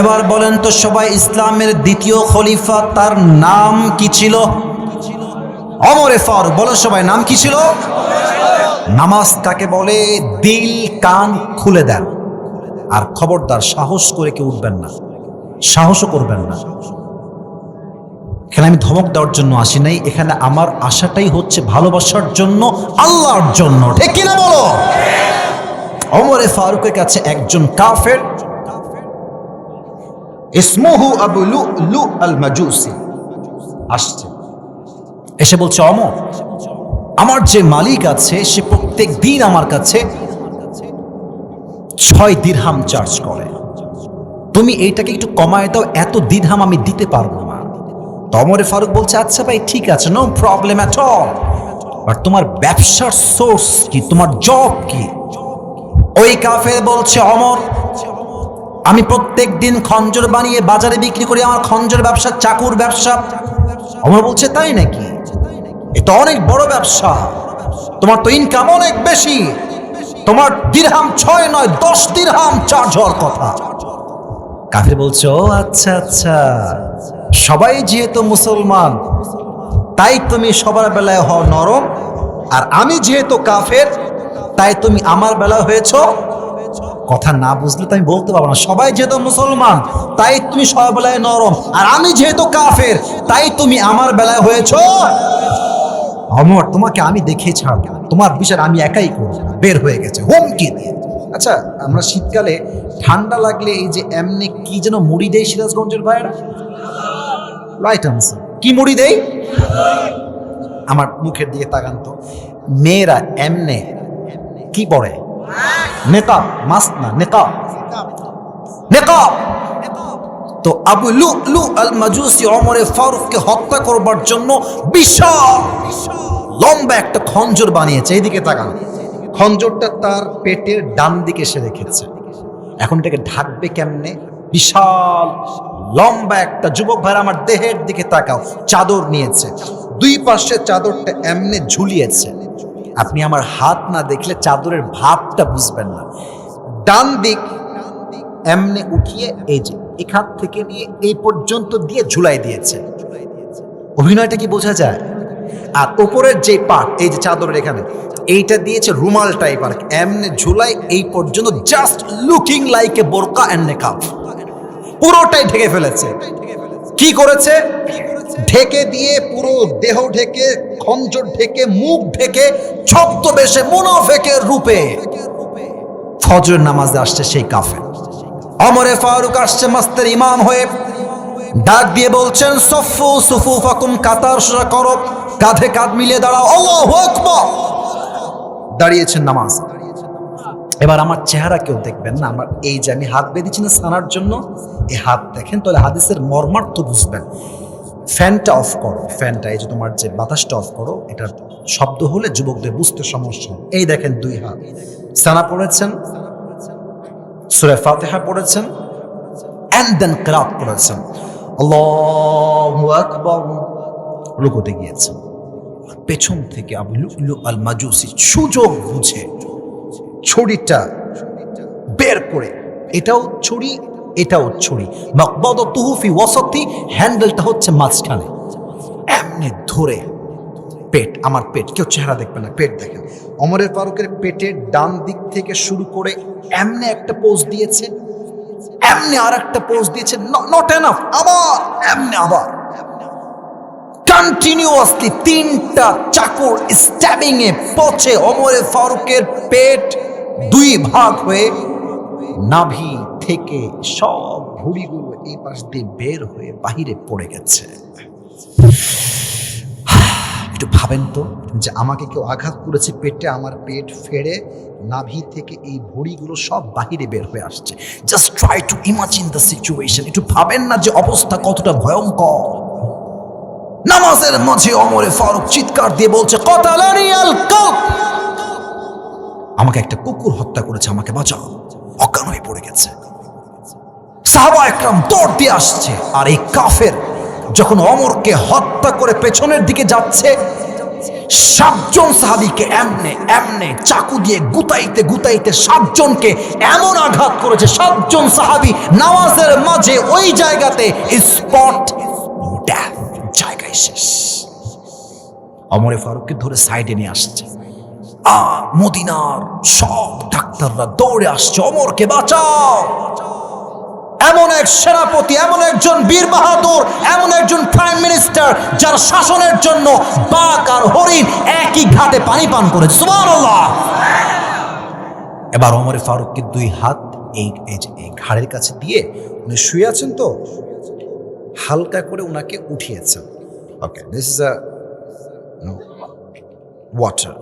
এবার বলেন তো সবাই ইসলামের দ্বিতীয় খলিফা, তার নাম কি ছিল? অমরে ফারুক বলেন সবাই, নাম কি ছিল? নামাজ কাকে বলে, দিল কান খুলে দেন। আর খবরদার সাহস করে কেউ উঠবেন না, সাহসও করবেন না। এখানে আমি ধমক দেওয়ার জন্য আসি নাই, এখানে আমার আশাটাই হচ্ছে ভালোবাসার জন্য, আল্লাহর জন্য। ঠিক কিনা বলো? অমরে ফারুকের কাছে একজন কাফের ইসমুহু আবু লু লু আল মাজুসি আসছে। এসে বলছে, অমর, আমার যে মালিক আছে, সে প্রত্যেক দিন আমার কাছে ছয় দিরহাম চার্জ করে। তুমি এইটাকে একটু কমায় দাও, এত দিরহাম আমি দিতে পারব না। তমরে ফারুক বলছে আচ্ছা ভাই, ঠিক আছে no problem at all but তোমার ব্যবসার সোর্স কি? তোমার জব কি? ওই কাফের বলছে, অমর আমি প্রত্যেক দিন খঞ্জর বানিয়ে বাজারে বিক্রি করি, আমার খঞ্জর ব্যবসা, চাকুর ব্যবসা। আমার বলছে, তাই নাকি? এটা অনেক বড় ব্যবসা। তোমার তো ইনকাম অনেক বেশি। তোমার দিরহাম ছয় নয়, দশ দিরহাম চার্জ হওয়ার কথা। কাফির বলছে, ও আচ্ছা আচ্ছা। সবাই যেহেতু মুসলমান, তাই তুমি সবার বেলায় হও নরম। আর আমি যেহেতু কাফের, তাই তুমি আমার বেলায় হয়েছ কথা না বুঝলে তো আমি বলতে পারব না। সবাই যেহেতু মুসলমান, তাই তুমি সবার বেলায় নরম। আর আমি যেহেতু কাফের, তাই তুমি আমার বেলায় হয়েছ। অমর, তোমাকে আমি দেখে ছাড়ব তোমার বিচার আমি একাই করব। বের হয়ে গেছে, হুমকি দিয়ে। আচ্ছা আমরা শীতকালে ঠান্ডা লাগলে এই যে এমনি কি যেন মুড়ি দেয় সিরাজগঞ্জের ভাইয়েরা? রাইট আনসার কি মুড়ি দেই আমার মুখের দিকে তাকান তো। মেয়েরা এমনে কি পড়ে নেকাব মাস্ক না নেকাব নেকাব তো আবু লু লু আল মাজুসি অমরে ফারুককে হত্যা করবার জন্য বিশাল, লম্বা একটা খঞ্জর বানিয়েছে। এইদিকে তাকান। খঞ্জরটা তার পেটের ডান দিকে সে রেখেছে। এখন এটাকে ঢাকবে কেমনে? বিশাল, লম্বা একটা যুবক ভাই আমার দেহের দিকে তাকাও। চাদর নিয়েছে। দুই পাশে চাদরটা এমনে ঝুলিয়েছে। আপনি আমার হাত না দেখলে চাদরের ভাবটা বুঝবেন না। ডান দিক এমনে উঠিয়ে এই যে এখান থেকে নিয়ে এই পর্যন্ত দিয়ে ঝুলাই দিয়েছে। অভিনয়টা কি বোঝা যায়? আর ওপরের যে পার্ট এই যে চাদরের এখানে, এইটা দিয়েছে রুমাল টাইপ আর। এমনে ঝুলাই এই পর্যন্ত জাস্ট লুকিং লাইক এ বোরকা অ্যান্ড নেকাপ পুরোটাই ঢেকে ফেলেছে। কি করেছে? ঢেকে দিয়ে পুরো দেহ ঢেকে, খঞ্জর ঢেকে, মুখ ঢেকে ছদ্মবেশে মুনাফেকের রূপে ফজর নামাজে আসছে সেই কাফে অমরে ফারুক আসছে মাস্তের ইমাম হয়ে। ডাক দিয়ে বলছেন, সফু সুফু ফাকুম কাতার সোজা করো কাঁধে কাঁধ মিলিয়ে দাঁড়াও। আল্লাহু দাঁড়িয়েছেন নামাজ। এবার আমার চেহারা কেউ দেখবেন না, আমার এই যে আমি হাত বেঁধেছি না সানার জন্য এই হাত দেখেন, তাহলে হাদিসের মর্মার্থ বুঝবেন। ফ্যানটা অফ করো। ফ্যানটা, এই যে তোমার যে বাতাসটা অফ করো, এটার শব্দ হলে যুবকদের বুঝতে সমস্যা এই দেখেন দুই হাত। সানা পড়েছেন, সুরে ফাতেহা পড়েছেন অ্যান্ড দেন ক্রাত পড়েছেন। আল্লাহু গিয়েছেন। পেছন থেকে আবু লুলু আল মাজুসি সুযোগ বুঝে ছড়িটা বের করে, এটাও ছড়ি এটাও ছড়ি মকবদ তুহুফি ওয়াসতি, হ্যান্ডেলটা হচ্ছে মাঝখানে। এমনি ধরে পেট, আমার পেট, কেউ চেহারা দেখবে না, পেট দেখেন। অমরের ফারুকের পেটের ডান দিক থেকে শুরু করে এমনি একটা পোজ দিয়েছে, এমনি আর একটা পোজ দিয়েছে নট এনাফ আবার, এমনি আবার। কন্টিনিউয়াসলি তিনটা চাকুর স্ট্যাবিং এ পচে অমরে ফারুকের পেট দুই ভাগ হয়ে নাভি থেকে সব ভুড়িগুলো এই পাশ দিয়ে বের হয়ে বাহিরে পড়ে গেছে। একটু ভাবেন তো যে আমাকে কেউ আঘাত করেছে, পেটে আমার পেট ফেড়ে নাভি থেকে এই ভুড়িগুলো সব বাহিরে বের হয়ে আসছে। Just try to imagine the situation একটু ভাবেন না যে অবস্থা কতটা ভয়ঙ্কর। নামাজের মাঝে অমরে ফারুক চিৎকার দিয়ে বলছে আমাকে একটা কুকুর হত্যা করেছে, আমাকে বাঁচাও। অজ্ঞান হয়ে পড়ে গেছে। সাহাবা একরাম দৌড় দিয়ে আসছে। আর এই কাফের যখন অমরকে হত্যা করে পেছনের দিকে যাচ্ছে, সাতজন সাহাবিকে এমনে এমনে চাকু দিয়ে গুতাইতে গুতাইতে সাতজনকে এমন আঘাত করেছে, সাতজন সাহাবি নামাজের মাঝে ওই জায়গাতে স্পট জায়গায় শেষ। অমরে ফারুককে ধরে সাইডে নিয়ে আসছে। আ, মদিনার সব ডাক্তাররা দৌড়ে আসছে, অমরকে বাঁচাও। এমন এক সেনাপতি, এমন একজন বীর বাহাদুর, এমন একজন প্রাইম মিনিস্টার যার শাসনের জন্য বাঘ আর হরিণ একই ঘাটে পানি পান করেছে। এবার অমরে ফারুককে দুই হাত এই এই ঘাড়ের কাছে দিয়ে উনি শুয়ে আছেন তো, হালকা করে ওনাকে উঠিয়েছেন। ওকে দিস ইজ ওয়াটার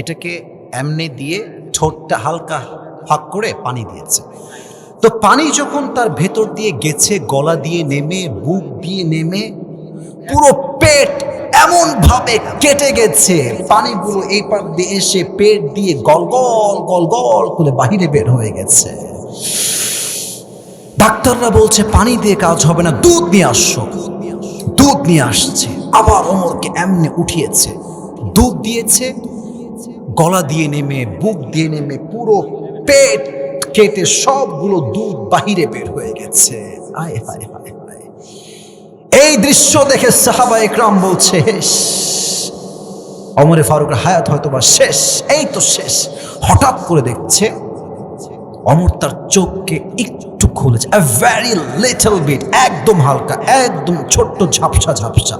এটাকে এমনি দিয়ে ঠোঁটটা হালকা ফাঁক করে পানি দিয়েছে। তো পানি যখন তার ভেতর দিয়ে গেছে, গলা দিয়ে নেমে, বুক দিয়ে নেমে, পুরো পেট এমন ভাবে কেটে গেছে। পানিগুলো এই পার দিয়ে এসে পেট দিয়ে গল গল গল গল করে বাহিরে বের হয়ে গেছে। ডাক্তাররা বলছে, পানি দিয়ে কাজ হবে না, দুধ নিয়ে আসছো দুধ নিয়ে আসছে। আবার ওমরকে এমনি উঠিয়েছে। দুধ দিয়েছে, গলা দিয়ে নেমে, বুক দিয়ে নেমে, পুরো পেট কেটে সবগুলো দুধ বাহিরে বের হয়ে গেছে। এই দৃশ্য দেখে সাহাবা একরাম বলছে "হেস, অমরে ফারুকের হায়াত হয়তো বা শেষ এই তো শেষ। হঠাৎ করে দেখছে অমর তার চোখকে একটু খুলেছে ভ্যারি লিটল বিট একদম হালকা একদম ছোট্ট ঝাপসা ঝাপসা।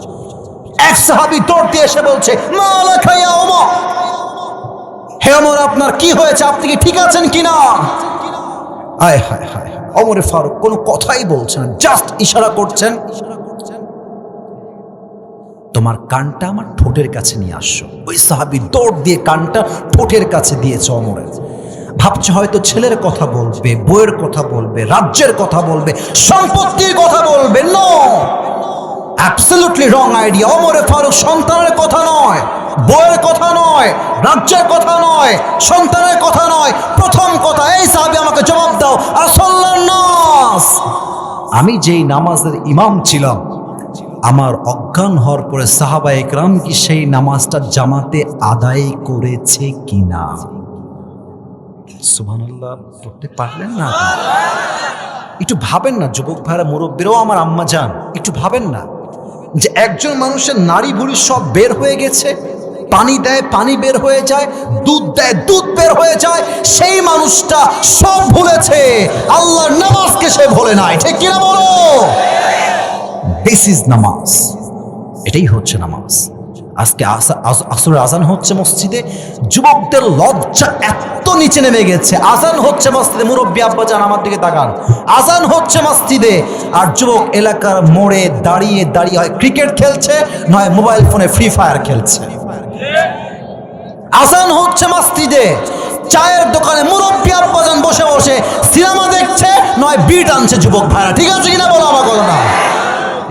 এক সাহাবি দিয়ে এসে বলছে মালা খাইয়া অমর হে অমর আপনার কি হয়েছে? আপনি কি ঠিক আছেন কিনা? আয় হায় হায়। অমরে ফারুক, কোনো কথাই বলছেন জাস্ট ইশারা করছেন। তোমার কানটা আমার ঠোঁটের কাছে নিয়ে আসছো। ওই সাহাবি দৌড় দিয়ে কানটা ঠোঁটের কাছে দিয়েছে অমরের ভাবছে হয়তো ছেলের কথা বলবে বইয়ের কথা বলবে, রাজ্যের কথা বলবে, সম্পত্তির কথা বলবে। নো অ্যাবসলিউটলি রং আইডিয়া অমরে ফারুক সন্তানের কথা নয়। বইয়ের কথা নয়, রাজ্যের কথা নয়, সন্তানের কথা নয়, প্রথম কথা এই সাহাবি আমাকে জবাব দাও নাস। আমি যেই নামাজের ইমাম ছিলাম, আমার অজ্ঞান হওয়ার পরে সাহাবা একরাম কি সেই নামাজটা জামাতে আদায় করেছে কিনা? পড়তে পারলেন না একটু ভাবেন না, যুবক ভাইরা, মুরব্বীরাও আমার আম্মা যান, একটু ভাবেন না যে একজন মানুষের নারী ভুড়ি সব বের হয়ে গেছে? পানি দেয়, পানি বের হয়ে যায়, দুধ দেয়, দুধ বের হয়ে যায়, সেই মানুষটা সব ভুলেছে। আল্লাহর নামাজকে সে ভোলে নাই, ঠিক কিনা বলো? দিস ইজ নামাজ। এটাই হচ্ছে নামাজ। আজকে আসা- আস- আসরের আজান হচ্ছে মসজিদে, যুবকদের লজ্জা এত নিচে নেমে গেছে। আজান হচ্ছে মসজিদে, মুরব্বী আব্বা যান আমার দিকে তাকান। আজান হচ্ছে মসজিদে, আর যুবক এলাকার মোড়ে দাঁড়িয়ে দাঁড়িয়ে হয় ক্রিকেট খেলছে, নয় মোবাইল ফোনে ফ্রি ফায়ার খেলছে। আজান হচ্ছে মসজিদে। চায়ের দোকানে মুরব্বী আর আব্বাজান বসে বসে সিনেমা দেখছে, নয় বিট আনছে যুবক ভাইরা। ঠিক আছে কিনা বলো আমার কথা না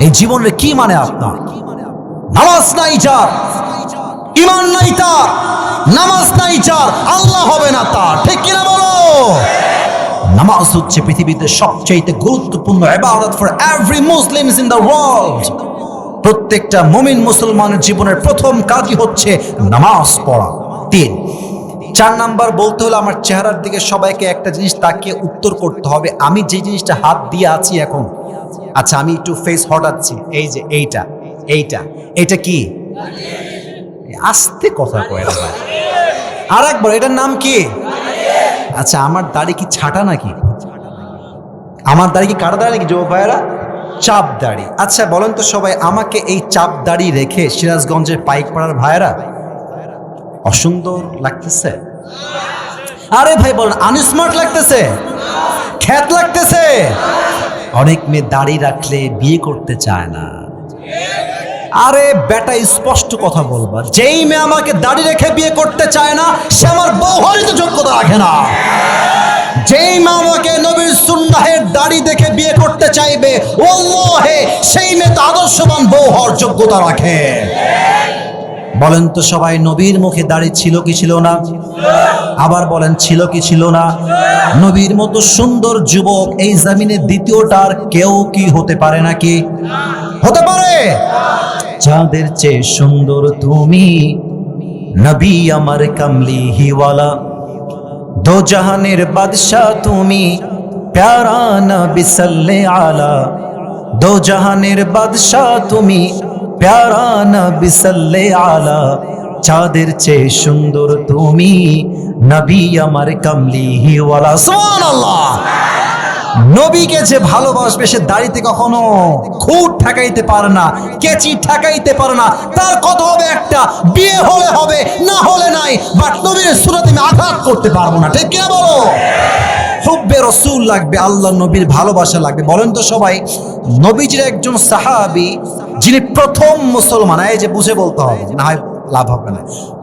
এই জীবনের কি মানে আপনার? নামাজ নাই যার ইমান নাই তার, নামাজ নাই যার, আল্লাহ হবে না তার। ঠিক কিনা বলো? নামাজ হচ্ছে পৃথিবীতে সবচেয়ে গুরুত্বপূর্ণ ইবাদত for every Muslims in the world প্রত্যেকটা মুমিন মুসলমানের জীবনের প্রথম কাজই হচ্ছে নামাজ পড়া। তিন, চার নাম্বার বলতে হলে আমার চেহারার দিকে সবাইকে একটা জিনিস তাকিয়ে উত্তর করতে হবে, আমি যে জিনিসটা হাত দিয়ে আছি এখন। আচ্ছা আমি একটু ফেস হটাচ্ছি এই যে এইটা এইটা, এটা কি? আস্তে কথা কয় আর একবার এটার নাম কি? আচ্ছা আমার দাড়ি কি ছাটা নাকি? আমার দাড়ি কি কাটা দাড়ি নাকি যুবক ভাইয়েরা? চাপ দাড়ি আচ্ছা বলেন তো সবাই, আমাকে এই চাপ দাড়ি রেখে সিরাজগঞ্জের পাইক পাড়ার ভাইয়েরা অসুন্দর লাগতেছে? আরে ভাই, বলেন আনস্মার্ট লাগতেছে? খ্যাত লাগতেছে? অনেক মেয়ে দাড়ি রাখলে বিয়ে করতে চায় না। আরে বেটা, স্পষ্ট কথা বলবা যেই মেয়ে আমাকে দাড়ি রেখে বিয়ে করতে চায় না, সে আমার হওয়ারই যোগ্যতা রাখে না। যেই মা আমাকে নবীর সুন্নাহের দাড়ি দেখে বিয়ে করতে চাইবে ওল্লাহে সেই মেয়ে তো আদর্শবান বউ হওয়ার যোগ্যতা রাখে। বলেন তো সবাই, নবীর মুখে দাড়ি ছিল কি ছিল না? আবার বলেন, ছিল কি ছিল না? নবীর মতো সুন্দর যুবক এই জামিনে দ্বিতীয়টার কেউ কি হতে পারে নাকি? হতে পারে। যাদের চেয়ে সুন্দর তুমি, নবী আমার কামলি হিওয়ালা দো জাহানের বাদশাহ তুমি, প্যারা নবী সাল্লে আলা। দো জাহানের বাদশাহ তুমি, প্যারা নবী সাল্লে আলা। চাঁদের চেয়ে সুন্দর তুমি, নবী আমার কামলি হিওয়ালা সুবহানাল্লাহ! নবীকে যে ভালোবাসবে, সে দাড়িতে কখনো খুঁট ঠেকাইতে পারে না, কেচি ঠেকাইতে পারে না। তার কত হবে একটা? বিয়ে হলে হবে, না হলে নাই। বাট নবীর সুরতে আমি আঘাত করতে পারব না। ঠিক কিনা বলো? হুব্বে রসুল লাগবে, আল্লাহ নবীর ভালোবাসা লাগবে। বলেন তো সবাই, নবীজির একজন সাহাবি, যিনি প্রথম মুসলমান, এই যে বুঝে বলতে হবে, না হয় লাভ হবে না।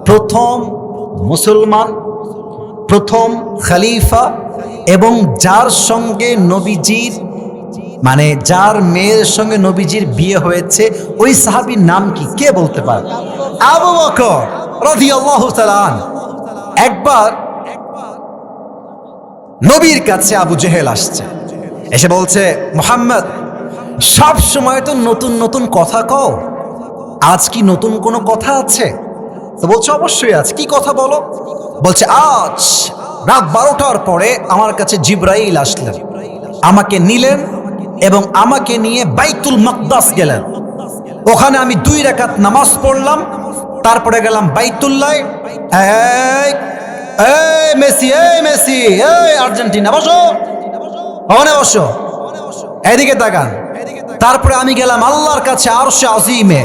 প্রথম মুসলমান, প্রথম খলিফা এবং যার সঙ্গে নবীজির মানে যার মেয়ের সঙ্গে নবীজির বিয়ে হয়েছে, ওই সাহাবীর নাম কি? কে বলতে পারে? আবু বকর রাদিয়াল্লাহু তাআলা। একবার নবীর কাছে আবু জেহেল আসছে। এসে বলছে, মোহাম্মদ, সব সময় তো নতুন নতুন কথা কও। আজ কি নতুন কোনো কথা আছে? তো বলছে, অবশ্যই আছে কি কথা বলো? বলছে, আজ রাত বারোটার পরে আমার কাছে জিব্রাইল আসলেন। আমাকে নিলেন এবং আমাকে নিয়ে বাইতুল মকদাস গেলেন। ওখানে আমি দুই রাকাত নামাজ পড়লাম, তারপরে গেলাম মেসি মেসি আর্জেন্টিনা এদিকে তারপরে আমি গেলাম আল্লাহর কাছে আরশে আজিমে।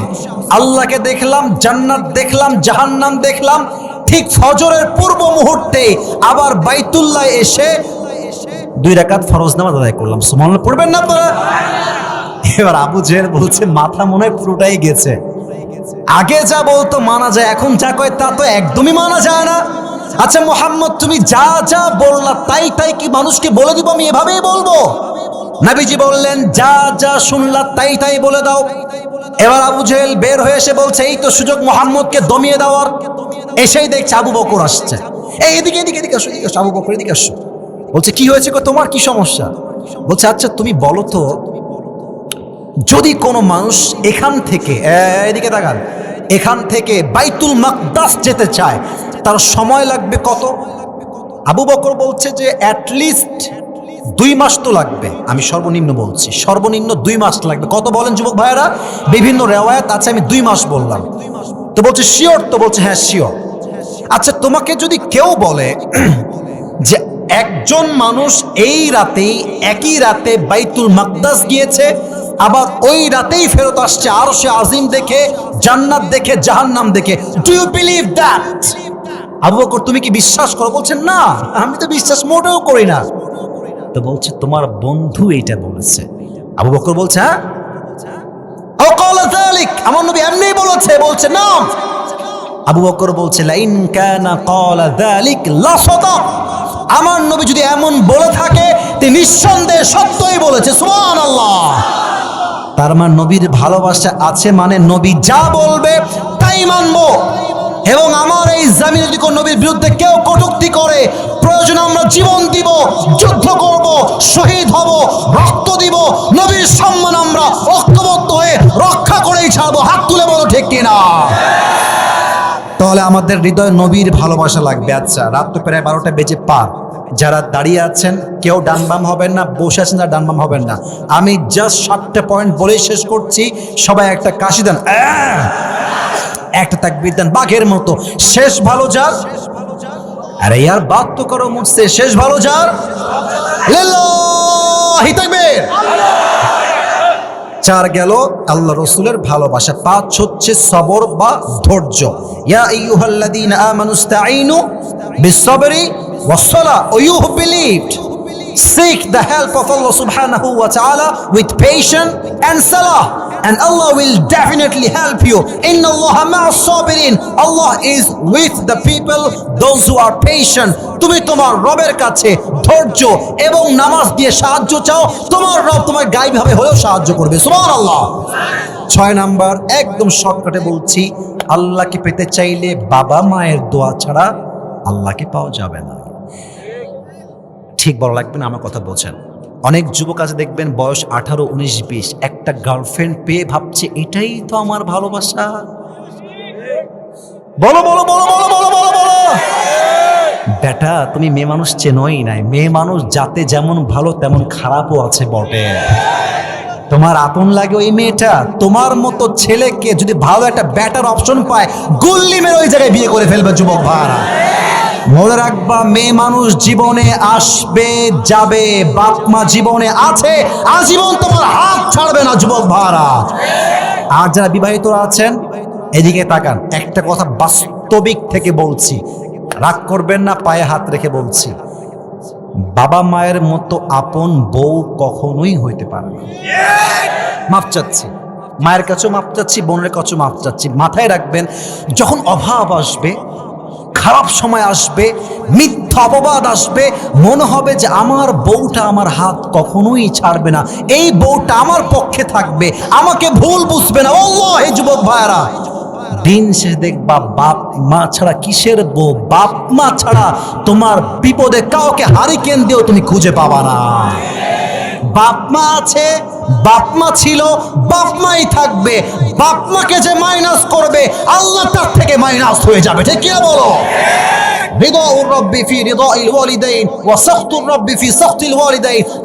আল্লাহকে দেখলাম, জান্নাত দেখলাম, জাহান্নাম দেখলাম ঠিক ফজরের পূর্ব মুহূর্তে আবার বাইতুল্লাহ এসে দুই রাকাত ফরজ নামাজ আদায় করলাম। সুমান পড়বেন না আপনারা? এবার আবু জেহেল বলছে, মাথা মনে পুরোটাই গেছে। আগে যা বলতো মানা যায়, এখন যা কয় তা তো একদমই মানা যায় না। আচ্ছা মোহাম্মদ, তুমি যা যা বললা তাই তাই কি মানুষকে বলে দিব? আমি এভাবেই বলব। নাবিজি বললেন, যা যা শুনলা তাই তাই বলে দাও। এবার আবু জেহেল বের হয়ে এসে বলছে, এই তো সুযোগ মোহাম্মদকে দমিয়ে দেওয়ার। এসেই দেখছে আবু বকর আসছে। এই এদিকে এদিকে এদিকে আসো এদিকে আসো, আবু বকর, এদিকে আসো। বলছে, কি হয়েছে গো? তোমার কি সমস্যা? বলছে আচ্ছা তুমি বলো তো, যদি কোনো মানুষ এখান থেকে এদিকে তাকান, এখান থেকে বাইতুল মাকদাস যেতে চায়, তার সময় লাগবে কত? আবু বকর বলছে যে অ্যাটলিস্ট দুই মাস তো লাগবে। আমি সর্বনিম্ন বলছি, সর্বনিম্ন দুই মাস লাগবে। কত বলেন যুবক ভাইয়েরা? বিভিন্ন রেওয়ায়াত আছে, আমি দুই মাস বললাম। তো বলছে শিওর তো বলছে হ্যাঁ শিওর আচ্ছা তোমাকে যদি কেউ বলে যে একজন মানুষ এই রাতেই একই রাতে বাইতুল মাকদাস গিয়েছে, আবার ওই রাতেই ফেরত আসছে আরও সে আজিম দেখে, জান্নাত দেখে, জাহান্নাম দেখে do you believe that Abu Bakr, তুমি কি বিশ্বাস করো? বলছেন না, আমি তো বিশ্বাস মোটেও করি না। তো বলছে, তোমার বন্ধু এইটা বলেছে। আবু বকর বলছে হ্যাঁ? কলা আমার নবী এমনিই বলেছে, বলছে না আবু বকর বলছে, লাইন কানা ক্বালা যালিক লা সাদাক আমার নবী যদি এমন বলে থাকে তিনি নিঃসন্দেহে সত্যই বলেছে, সুবহানাল্লাহ। তার মানে নবীর ভালোবাসা আছে মানে নবী যা বলবে, তাই মানবো। এবং আমার এই জামিনে যদি কোনো নবীর বিরুদ্ধে কেউ কটুক্তি করে, প্রয়োজন আমরা জীবন দিব, যুদ্ধ করব, শহীদ হব, রক্ত দিব, নবীর সম্মান আমরা ঐক্যবদ্ধ হয়ে রক্ষা করেই ছাড়বো। হাত তুলে বলো, ঠিক কিনা তাহলে আমাদের হৃদয় নবীর ভালোবাসা লাগবে। আচ্ছা রাত তো প্রায় বারোটা বেজে পার। যারা দাঁড়িয়ে আছেন, কেউ ডানবাম হবেন না, বসে আছেন যারা ডানবাম হবেন না। আমি জাস্ট সাতটা পয়েন্ট বলেই শেষ করছি। সবাই একটা কাশি দেন! একটা তাকবির দেন, বাঘের মতো। শেষ ভালো যার? আরে ইয়ার, বাদ তো করো মুঝসে শেষ ভালো যার? লিল্লাহি চার গেল, আল্লাহ রসুলের ভালোবাসা, পাঁচ হচ্ছে সবর বা ধৈর্য। ইয়া আইয়ুহাল্লাযীনা আমানুস্তাঈনু বিসসবরি ওয়াসসালা O you believed Seek the help of Allah subhanahu wa ta'ala with patience and salah and Allah will definitely help you. Inna Allah sabirin. Allah is with the people those who are patient. তুমি তোমার রবের কাছে ধৈর্য এবং নামাজ দিয়ে সাহায্য চাও তোমার রব তোমার গাইভাবে হলেও সাহায্য করবে সুবহানাল্লাহ ছয় নাম্বার একদম শর্টকাটে বলছি আল্লাহকে পেতে চাইলে বাবা মায়ের দোয়া ছাড়া আল্লাহকে পাওয়া যাবে না ঠিক বলা লাগবে না, আমার কথা বোঝেন। অনেক যুবক আছে দেখবেন বয়স আঠারো, উনিশ, বিশ, একটা গার্লফ্রেন্ড পেয়ে ভাবছে, এটাই তো আমার ভালোবাসা। বলো বলো বলো বলো বলো বলো বলো। বেটা, তুমি মেয়ে মানুষ চেনই নাই। মেয়ে মানুষ যাতে যেমন ভালো, তেমন খারাপও আছে বটে। তোমার আপন লাগে ওই মেয়েটা। তোমার মতো ছেলেকে যদি ভালো একটা ব্যাটার অপশন পায়, গুল্লি মেরে ওই জায়গায় বিয়ে করে ফেলবে যুবক ভাড়া মনে রাখবা, মেয়ে মানুষ জীবনে আসবে, যাবে বাপ মা জীবনে আছে, আজীবন তোমার হাত ছাড়বে না, যুবক ভাড়া আর যারা বিবাহিত আছেন, এদিকে তাকান, একটা কথা বাস্তবিক থেকে বলছি। রাগ করবেন না, পায়ে হাত রেখে বলছি। বাবা মায়ের মতো আপন বউ কখনোই হইতে পারে না। মাপ চাচ্ছি। মায়ের কাছেও মাপ চাচ্ছি, বোনের কাছেও মাপ চাচ্ছি। মাথায় রাখবেন, যখন অভাব আসবে খারাপ সময় আসবে, মিথ্যা অপবাদ আসবে, মনে হবে যে আমার বউটা আমার হাত কখনোই ছাড়বে না। এই বউটা আমার পক্ষে থাকবে, আমাকে ভুল বুঝবে না। ও হে যুবক ভাইয়ারা, দিন শেষে দেখবা বাপ মা ছাড়া কিসের বউ? বাপ মা ছাড়া তোমার বিপদে কাউকে হারিকেন দিয়েও তুমি খুঁজে পাবা না। বাপ মা আছে, বাপ মা ছিল, বাপ মাই থাকবে, বাপ মাকে যে মাইনাস করবে, আল্লাহ তার থেকে মাইনাস হয়ে যাবে, ঠিক কি না বলো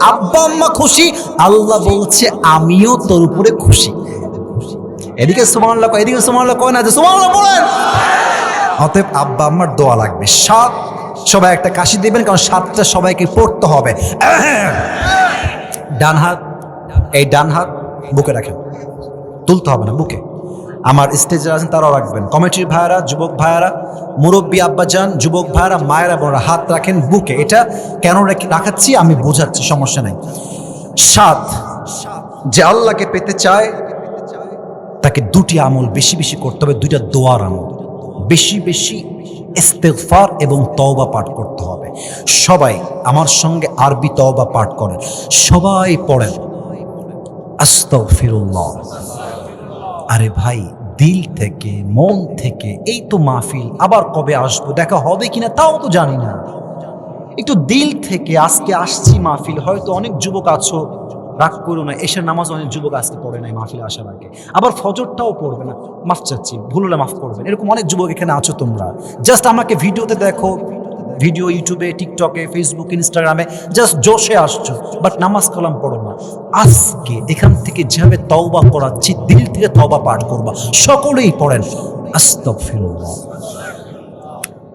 আব্বা, আম্মা খুশি? আল্লাহ বলছে, আমিও তোর উপরে খুশি। এদিকে সুবহানাল্লাহ কয়, এদিকে সুবহানাল্লাহ কয় না, যে সুবহানাল্লাহ বলেন। অতএব আব্বা, আম্মার দোয়া লাগবে। সাত, সবাই একটা কাশি দিবেন, কারণ সাতটা সবাইকে পড়তে হবে। ডান হাত, এই ডান হাত বুকে রাখেন। তুলতে হবে না, বুকে। আমার স্টেজে আছেন, তারাও রাখবেন। কমিটির ভাইয়ারা, যুবক ভাইয়ারা, মুরব্বী আব্বাজান, যুবক ভাইয়ারা, মায়েরা, বোনরা, হাত রাখেন বুকে। এটা কেন রেখে- রাখাচ্ছি? আমি বোঝাচ্ছি, সমস্যা নাই। সাত, যে আল্লাহকে পেতে চায়, তাকে দুটি আমল বেশি বেশি করতে হবে, দুইটা দোয়ার আমল। বেশি বেশি ইস্তেগফার এবং তওবা পাঠ করতে হবে। সবাই আমার সঙ্গে আরবি তওবা পাঠ করেন। সবাই পড়েন। আস্তাগফিরুল্লাহ। আরে ভাই, দিল থেকে, মন থেকে এই তো মাহফিল, আবার কবে আসব, দেখা হবে কিনা তাও তো জানি না। একটু দিল থেকে আজকে আসছি মাহফিল, হয়তো অনেক যুবক আছো, রাগ করো না এসের নামাজ অনেক যুবক আজকে পড়ে নাই মাহফিল আসার আগে। আবার ফজরটাও পড়বে না, মাফ চাচ্ছি, ভুল হলে মাফ করবেন, এরকম অনেক যুবক এখানে আছো তোমরা। জাস্ট আমাকে ভিডিওতে দেখো ভিডিও ইউটিউবে, টিকটকে ফেসবুক ইনস্টাগ্রামে জাস্ট জোশে আসছো বাট নামাজ কালাম পড়ো না। আজকে এখান থেকে যেভাবে তওবা করাচ্ছি, দিল থেকে তওবা পাঠ করবা, সকলেই পড়েন। আস্তাগফিরুল্লাহ।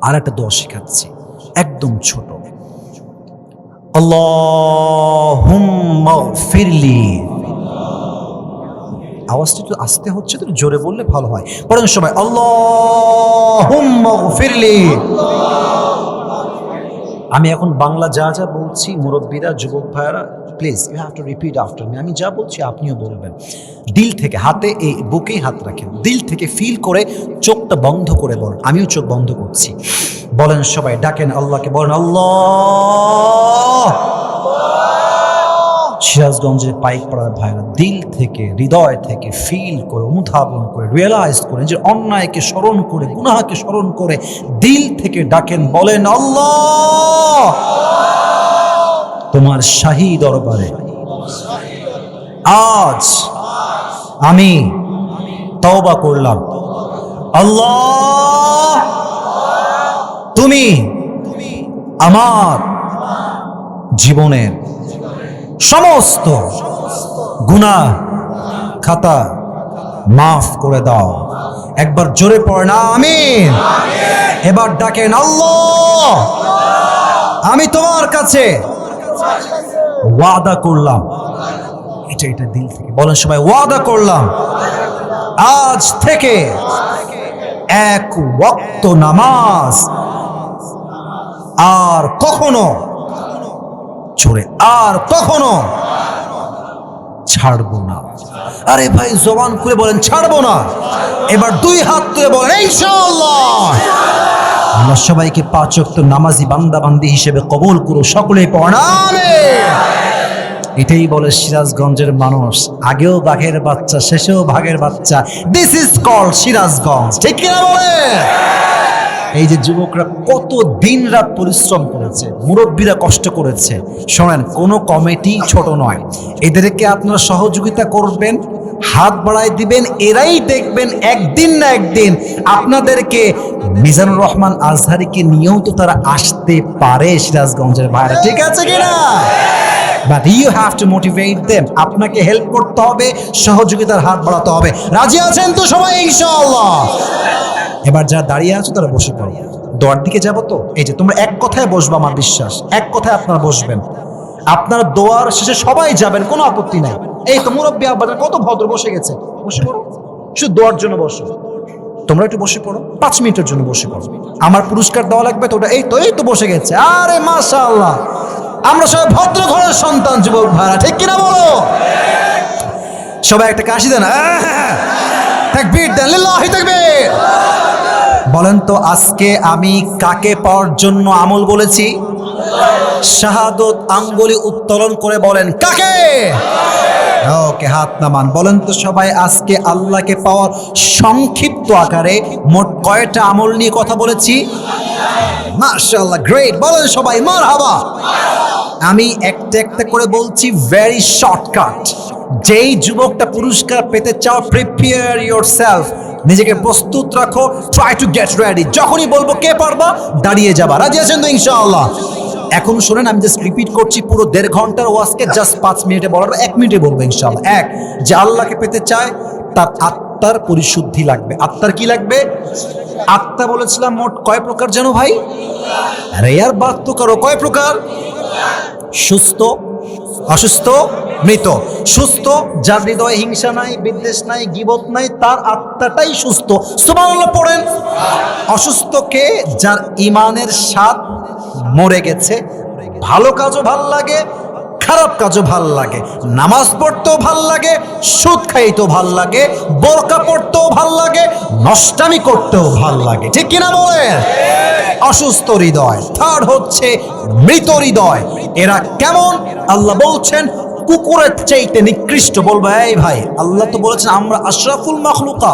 আর একটা দোয়া শেখাচ্ছি, একদম ছোট। ফিরলি আওয়াজটা একটু আস্তে হচ্ছে তো জোরে বললে ভালো হয়। পড়েন সবাই, আল্লাহুম্মা ফিরলি আমি এখন বাংলা যা যা বলছি, মুরব্বীরা, যুবক ভাইয়ারা please you have to repeat after me আমি যা বলছি, আপনিও বলবেন। দিল থেকে হাতে এই বুকেই হাত রাখেন। দিল থেকে ফিল করে চোখটা বন্ধ করে বল। আমিও চোখ বন্ধ করছি। বলেন সবাই, ডাকেন আল্লাহকে, বলেন আল্লাহ! সিরাজগঞ্জের পাইক পাড়ার ভাইরা দিল থেকে, হৃদয় থেকে ফিল করে, অনুধাবন করে রিয়েলাইজ করে যে অন্যায়কে স্মরণ করে, গুনাহকে স্মরণ করে, দিল থেকে ডাকেন, বলেন, আল্লাহ! তোমার শাহী দরবারে আজ আমি তওবা করলাম। আল্লাহ, তুমি আমার জীবনের সমস্ত গুনাহ খাতা মাফ করে দাও। একবার জোরে পড়ে না, আমিন। এবার ডাকেন, আল্লাহ! আমি তোমার কাছে ওয়াদা করলাম। এটা এটা দিল থেকে। বলেন সবাই, ওয়াদা করলাম। আজ থেকে এক ওয়াক্ত নামাজ আর কখনো ছড়ে আর কখনো ছাড়বো না। আরে ভাই, জবান খুলে বলেন, ছাড়বো না। এবার দুই হাত তুলে বলেন আমরা সবাইকে পাঁচ ওয়াক্ত নামাজি বান্দা বান্দি হিসেবে কবল করো সকলেই পড়াবে এটাই বলে সিরাজগঞ্জের মানুষ, আগেও বাঘের বাচ্চা, শেষেও বাঘের বাচ্চা। দিস ইজ কল সিরাজগঞ্জ, ঠিক কিনা বলে এই যে যুবকরা কত দিন রাত পরিশ্রম করেছে, মুরব্বীরা কষ্ট করেছে। শোনেন, কোনো কমিটি ছোট নয়। এদেরকে আপনারা সহযোগিতা করবেন, হাত বাড়ায় দিবেন, এরাই দেখবেন একদিন না একদিন আপনাদেরকে মিজানুর রহমান আজহারিকে নিয়েও তো তারা আসতে পারে সিরাজগঞ্জের বাইরে। ঠিক আছে কিনা? But you have to motivate them আপনাকে হেল্প করতে হবে, সহযোগিতার হাত বাড়াতে হবে। রাজি আছেন তো সবাই, ইনশাআল্লাহ? এবার যারা দাঁড়িয়ে আছো তারা বসে পড়ো। দোয়ার দিকে যাব তো? এই যে তোমরা এক কথায় বসবো আমার বিশ্বাস। এক কথায় আপনারা বসবেন। আপনার দোয়ার শেষে সবাই যাবেন কোনো আপত্তি নাই। এই তো মুরব্বী আব্বাজার কত ভদ্র বসে গেছে। বসে পড়ো। শুধু দোয়ার জন্য বসো। তোমরা একটু বসে পড়ো। পাঁচ মিনিটের জন্য বসে পড়ো। আমার পুরস্কার দেওয়া লাগবে তো ওটা এই তো এই তো বসে গেছে। আরে মাশাআল্লাহ। আমরা সবাই ভদ্র ঘরের সন্তান যুবক ভাড়া ঠিক কিনা বলো? সবাই একটা কাশি দেন। হ্যাঁ, তাকবীর দেন। লিল্লাহি তাকবীর। বলেন তো, আজকে আমি কাকে পাওয়ার জন্য আমল বলেছি? শাহাদত আঙ্গুলি উত্তোলন করে বলেন, কাকে? ওকে, হাত নামান। বলেন তো সবাই, আজকে আল্লাহকে পাওয়ার সংক্ষিপ্ত আকারে মোট কয়টা আমল নিয়ে কথা বলেছি? মাশাআল্লাহ গ্রেট বলেন সবাই মার হাবা আমি একটা একটা করে বলছি ভেরি শর্টকাট যেই যুবকটা পুরস্কার পেতে চাও প্রিপেয়ার ইয়োর সেলফ নিজেকে প্রস্তুত রাখো ট্রাই টু গেট রেডি যখনই বলব কে পারবা, দাঁড়িয়ে যাবা। রাজি আছেন তো ইনশাআল্লাহ? এখন শোনেন, আমি জাস্ট রিপিট করছি পুরো দেড় ঘণ্টার ওয়াজকে জাস্ট পাঁচ মিনিটে বলার, এক মিনিটে বলব ইনশাআল্লাহ। এক, যে আল্লাহকে পেতে চায়, তার আত্মার পরিশুদ্ধি লাগবে। আত্মার কি লাগবে? আত্মা বলেছিলাম মোট কয় প্রকার যেন ভাই? তো করো, কয় প্রকার? সুস্থ অসুস্থ, মৃত। সুস্থ, যার হৃদয়ে হিংসা নাই, বিদ্বেষ নাই, গিবত নাই, তার আত্মাটাই সুস্থ। সুবহানাল্লাহ পড়েন। অসুস্থকে যার ইমানের স্বাদ মরে গেছে। ভালো কাজও ভালো লাগে, খারাপ কাজও ভালো লাগে। নামাজ পড়তেও ভালো লাগে, সুদ খাইতেও ভালো লাগে, বোরকা পড়তেও ভালো লাগে, নষ্টামি করতেও ভালো লাগে। ঠিক কিনা বলেন? অসুস্থ হৃদয়। থার্ড হচ্ছে মৃত হৃদয়। এরা কেমন? আল্লাহ বলছেন, কুকুরের চাইতে নিকৃষ্ট বলব, এই ভাই, আল্লাহ তো বলেছেন, আমরা আশরাফুল মখলুকা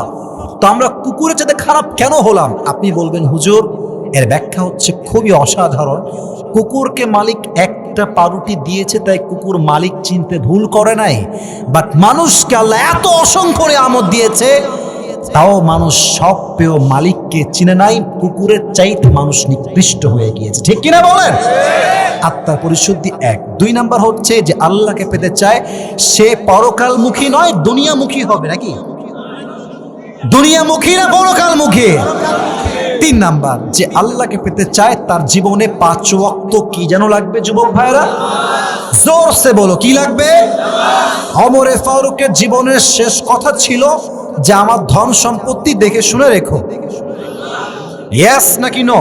তো আমরা কুকুরের চাইতে খারাপ কেন হলাম? আপনি বলবেন, হুজুর, এর ব্যাখ্যা হচ্ছে খুবই অসাধারণ। কুকুরকে মালিক একটা পাউরুটি দিয়েছে, তাই কুকুর মালিক চিনতে ভুল করে নাই। বাট মানুষকে আল্লাহ এত অসংখ্য আমদ দিয়েছে তাও মানুষ সব পেয়েও মালিককে চিনে নাই, কুকুরের চাইতে মানুষ নিকৃষ্ট হয়ে গিয়েছে। ঠিক কিনা বলেন? আত্মার পরিশুদ্ধি এক। দুই নাম্বার হচ্ছে যে আল্লাহকে পেতে চায়, সে পরকালমুখী নয়, দুনিয়ামুখী হবে, নাকি? দুনিয়ামুখী না পরকালমুখী? তিন নাম্বার, যে আল্লাহকে পেতে চায়, তার জীবনে পাঁচ ওয়াক্ত কি যেন লাগবে, যুবক ভাইরা জোর সে বলো, কি লাগবে? অমরে ফারুকের জীবনের শেষ কথা ছিল যে আমার ধন সম্পত্তি দেখে শুনে রেখো। ইয়েস নাকি ন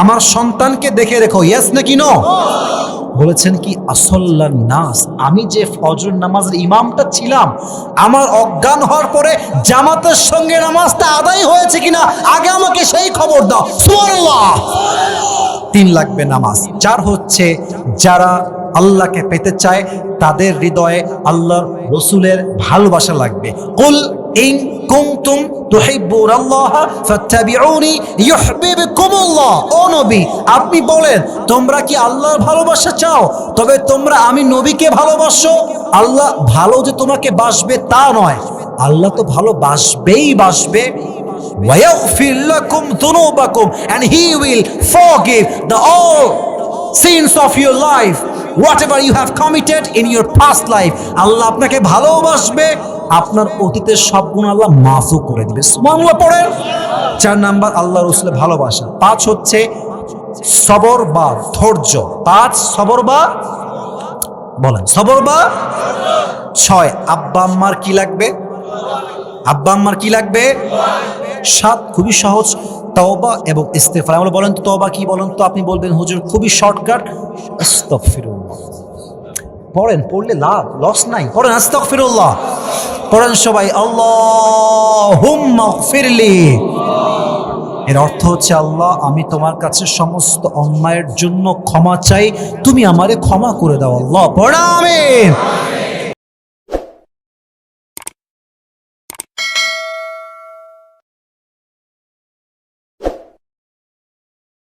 আমার সন্তানকে দেখে রেখো। ইয়েস নাকি ন বলেছেন কি আসল্লার নাস, আমি যে ফজর নামাজের ইমামটা ছিলাম, আমার অজ্ঞান হওয়ার পরে জামাতের সঙ্গে নামাজটা আদায় হয়েছে কিনা, আগে আমাকে সেই খবর দাও। তিন লাগবে নামাজ। চার হচ্ছে, যারা আল্লাহকে পেতে চায় তাদের হৃদয়ে আল্লাহর রসুলের ভালোবাসা লাগবে কুল ইন কুনতুম তুহিব্বুন আল্লাহ ফাত্তাবিউনি ইউহিব্বুকুমুল্লাহ ও নবী আপনি বলেন তোমরা কি আল্লাহর ভালোবাসা চাও তবে তোমরা আমি নবীকে ভালোবাসো আল্লাহ ভালো যে তোমাকে বাসবে তা নয় আল্লাহ তো ভালোবাসবেই বাসবে ويغفر لكم ذنوبكم and he will forgive the all sins of your life whatever you have committed in your past life, আল্লাহ আপনাকে ভালোবাসবে। আপনার অতীতের সব গুণ আল্লাহ মাফও করে দিবে। সুবহানাল্লাহ পড়েন। চার নাম্বার, আল্লাহ রসুলের ভালোবাসা। পাঁচ হচ্ছে সবর বা ধৈর্য। পাঁচ, সবর বা বলেন, সবর বা ছয়। আব্বা আম্মার কি লাগবে? আব্বা আম্মার কি লাগবে? সাত, খুবই সহজ। তওবা এবং ইস্তেফার আমরা বলেন তো, তওবা কি বলেন তো? আপনি বলবেন, হুজুর, খুবই শর্টকাট। আস্তাগফিরুল্লাহ। পড়েন, পড়লে লাভ লস নাই। পড়েন, আস্তাগফিরুল্লাহ। পড়েন সবাই, আল্লাহুম্মা ফিরলি এর অর্থ হচ্ছে, আল্লাহ, আমি তোমার কাছে সমস্ত অন্যায়ের জন্য ক্ষমা চাই। তুমি আমারে ক্ষমা করে দাও, আল্লাহ। পড়া, আমিন।